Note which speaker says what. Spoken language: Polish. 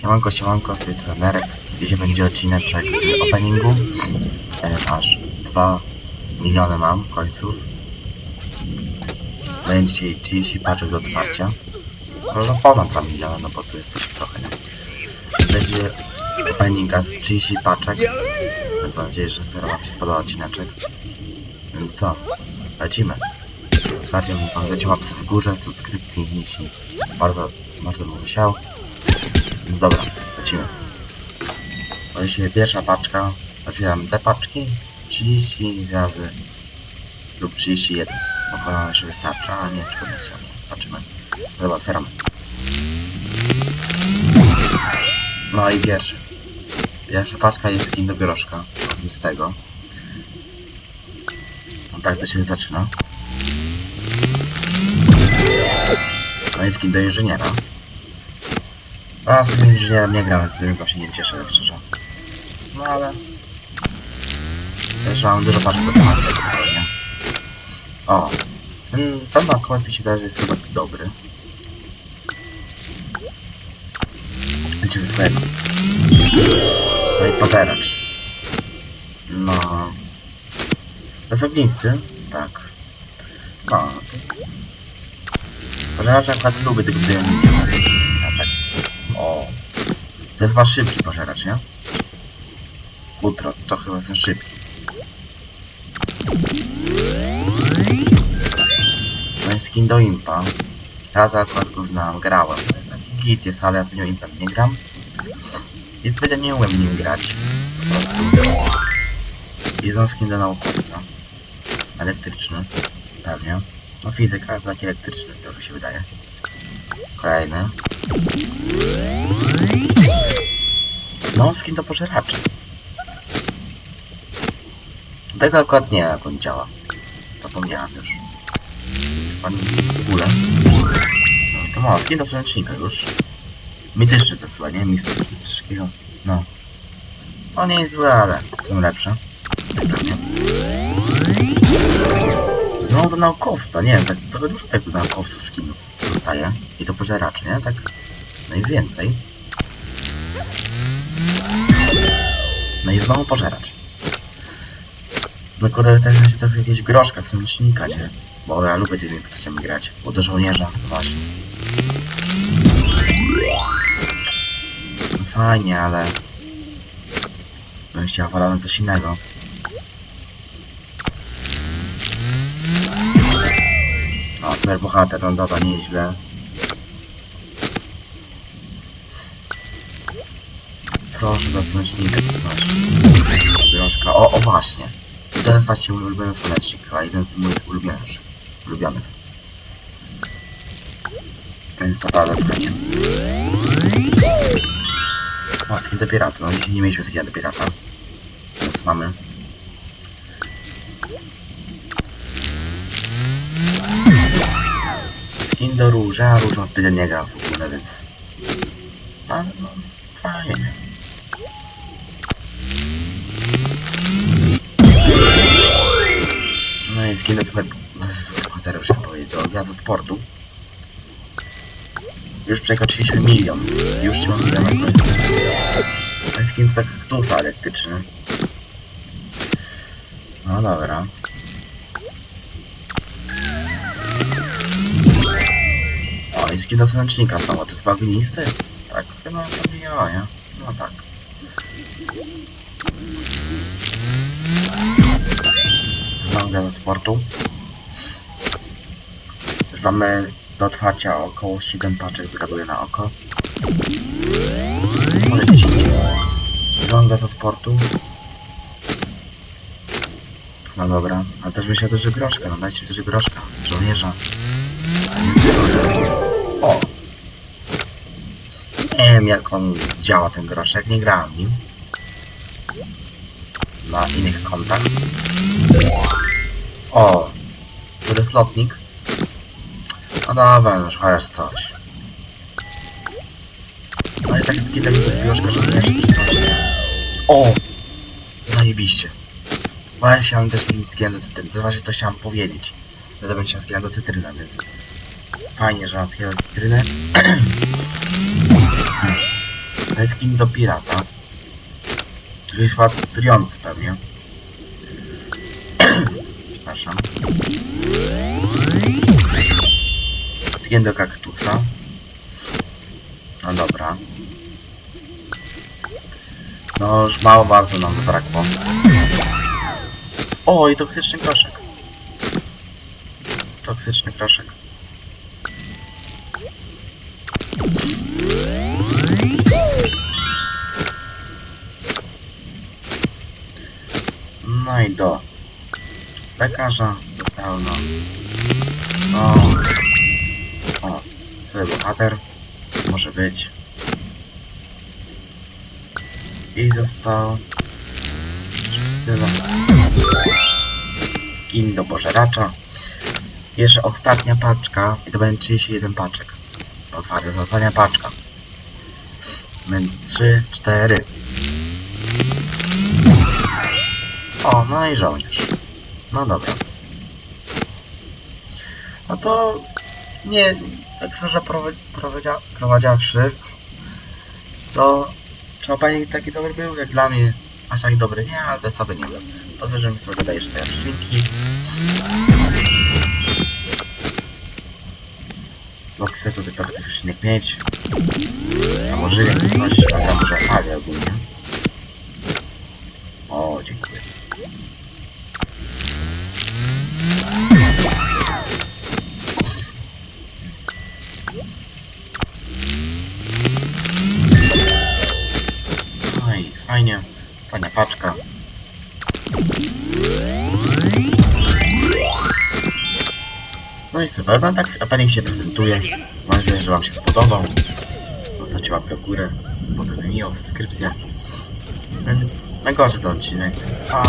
Speaker 1: Siemanko, siemanko, z tej strony Nerek. Dzisiaj będzie odcineczek z openingu. E, aż 2 miliony mam końców. Będzie dzisiaj 30 paczek do otwarcia. Może ponad 2 miliony, no bo tu jest jeszcze trochę, nie? Będzie openinga z 30 paczek. Więc mam nadzieję, że zero wam się spodoba odcineczek. Więc co? Lecimy. Słuchajcie, pamiętajcie łapce w górze, subskrypcji, jeśli bardzo, bardzo bym chciał. Więc dobra, lecimy. Dzisiaj pierwsza paczka. Otwieram te paczki. 30 razy lub 31. Około jeszcze wystarcza, a nie się, nie, zobaczymy. Dobra, otwieramy. No i pierwszy. Pierwsza paczka jest skin do groszka. Z tego. No tak to się zaczyna. No i skin do inżyniera. A z tym inżynierem nie gram, więc będę się nie cieszę, tak szczerze. No ale... Też mam dużo paczek do tematu, nie? O! Ten, ten bankomat mi się wydaje, że jest chyba dobry. Lecimy z twojego. No i pozeracz. No... Jest ognisty? Tak. No... Pożeracz akurat lubię tych zbiorników. O... To jest wasz szybki pożeracz, nie? Kutro, to chyba jest szybki. I skin do impa. Ja to akurat go znam, grałem. Taki git jest, ale ja z nią impem nie gram. I zbyt nie umiem nim grać. Po prostu. On skin do naukowca. Elektryczny. Pewnie. No fizyka, taki elektryczny, trochę się wydaje. Kolejny. Skin do pożeraczy. Tego akurat nie jak on działa. Zapomniałem już. Pan w ogóle. No to mało, skin do słonecznika już. Mityczny to słe, nie? Takiego. No. On nie jest zły, ale są lepsze. Pewnie. Znowu do naukowca, nie tak trochę dużo tego naukowców skinów dostaje. I to pożeraczy, nie? Tak najwięcej. No i znowu pożeracz. No kurde, też będzie trochę jakieś groszka słonecznika, nie? Bo ja lubię tymi postaciami grać. Bo do żołnierza, właśnie. No fajnie, ale... Bym chciał wolałem coś innego. No, super bohater, no dobra, nieźle. Proszę do słonecznika czy coś. Groszka. O, o właśnie. I to jest właśnie mój ulubiony słonecznik, chyba jeden z moich ulubionych. ulubionych. Więc naprawdę fajnie. O, skin do pirata. No dzisiaj nie mieliśmy skina do pirata. Więc mamy. Skin do róży, a różą tyle nie gra w ogóle, więc... No do super... super bohaterów, chciałem powiedzieć, do gwiazdy sportu. Już przekroczyliśmy milion. Już nie mam miliona w końcu. To jest do tak kaktusa elektryczny. No dobra. O, skin do słonecznika znowu, to jest bagnisty? Tak, no to nie ja, nie? No tak. Gwiazda sportu. Mamy do otwarcia około 7 paczek, zgaduję na oko. Może 10. Znowu gwiazda sportu. No dobra, ale też myślę też, że groszka, no dajcie mi też groszka, żołnierza. O! Nie wiem jak on działa ten groszek, nie grałem nim. Na innych kontach. O! To jest lotnik. No dobra, już chociaż coś. No jest taki skitek groszka żołnierza czy coś. O! Zajebiście. Właśnie chciałem też mieć skin do cytryny, to właśnie to chciałem powiedzieć. Że to będzie skin do cytryny, więc... Fajnie, że mam skin do cytryny. skin do pirata. Czyli chyba trujący pewnie. Przepraszam. Skin do kaktusa. No dobra. No już mało bardzo nam zabrakło. O, i toksyczny kroszek. Toksyczny kroszek. No i do lekarza zostało no. No. O, sobie bohater. Może być. I został. Tyle. Skin do pożeracza. Jeszcze ostatnia paczka i to będzie 31 paczek. Otwarte do ostatnia paczka. Więc 3, 4. O, no i żołnierz. No dobra. No to nie, tak szczerze prowadzi- prowadzia, prowadziawszy, to pani taki dobry był? Jak dla mnie aż tak dobry nie, ale zasady nie był. Podwyższam sobie tutaj jeszcze te roślinki. Bo chcę tutaj trochę tych roślinek mieć. Czy coś, a tam może ale ogólnie. Ostatnia paczka. No i super, no tak, a pani się prezentuje. Mam nadzieję, że wam się spodobał. Zostawcie łapkę w górę, bo mi miło, subskrypcję. Więc najgorszy to odcinek, więc pa.